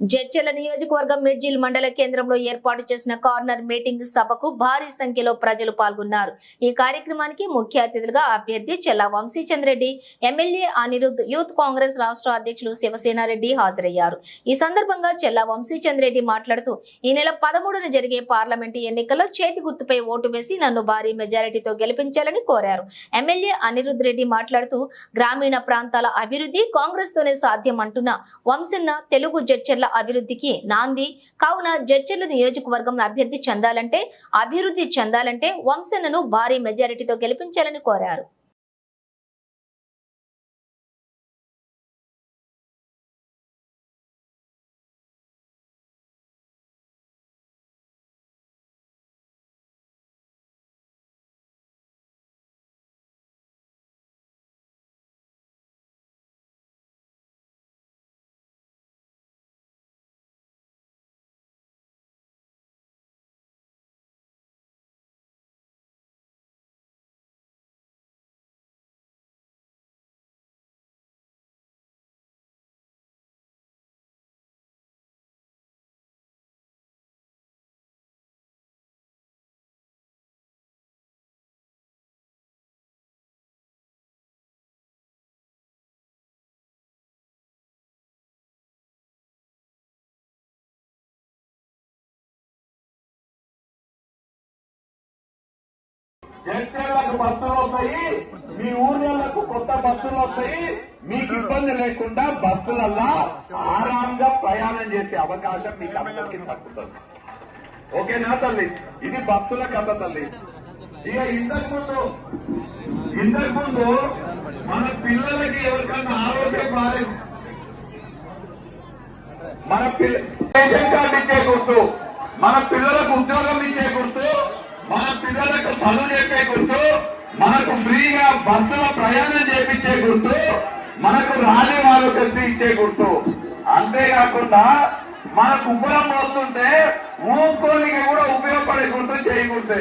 జడ్చర్ల నియోజకవర్గం మిడ్జిల్ మండల కేంద్రంలో ఏర్పాటు చేసిన కార్నర్ మీటింగ్ సభకు భారీ సంఖ్యలో ప్రజలు పాల్గొన్నారు. ఈ కార్యక్రమానికి ముఖ్య అతిథులుగా అభ్యర్థి చెల్లా వంశీచంద్రెడ్డి ఎమ్మెల్యే అనిరుద్ యూత్ కాంగ్రెస్ రాష్ట్ర అధ్యక్షులు శివసేనారెడ్డి హాజరయ్యారు. ఈ సందర్భంగా చెల్లా వంశీచంద్రెడ్డి మాట్లాడుతూ ఈ నెల పదమూడున జరిగే పార్లమెంటు ఎన్నికల్లో చేతి గుర్తుపై ఓటు వేసి నన్ను భారీ మెజారిటీతో గెలిపించాలని కోరారు. ఎమ్మెల్యే అనిరుద్ రెడ్డి మాట్లాడుతూ గ్రామీణ ప్రాంతాల అభివృద్ధి కాంగ్రెస్ తోనే సాధ్యం అంటున్న వంశన్న తెలుగు జడ్చర్ల అభివృద్ధికి నాంది. కావున జడ్చర్ల నియోజకవర్గం అభ్యర్థి చెందాలంటే అభివృద్ధి చెందాలంటే వంశన్నను భారీ మెజారిటీతో గెలిపించాలని కోరారు. జడ్చర్లకు బస్సులు వస్తాయి మీ ఊర్లకు కొత్త బస్సులు వస్తాయి మీకు ఇబ్బంది లేకుండా బస్సులల్లా ఆరాంగా ప్రయాణం చేసే అవకాశం మీకు అందరికీ తగ్గుతుంది ఓకేనా తల్లి? ఇది బస్సుల కథ తల్లి. ఇక ఇంతకు ముందు ఇంతకు ముందు మన పిల్లలకి ఎవరికన్నా ఆరోగ్యం బాలేదు. మన పిల్ల రేషన్ కార్డు ఇచ్చే గుర్తు మన పిల్లలకు ఉద్యోగం ఇచ్చే గుర్తు మన పిల్లలకు చదువు చెప్పే గుర్తు మనకు ఫ్రీగా బస్సులో ప్రయాణం చేపించే గుర్తు మనకు రాని ఆరోగ్యశ్రీ ఇచ్చే గుర్తు. అంతేకాకుండా మనకు ఉబ్బరం వస్తుంటే ఊపుకోనికి కూడా ఉపయోగపడే గుర్తు చేయకుంటే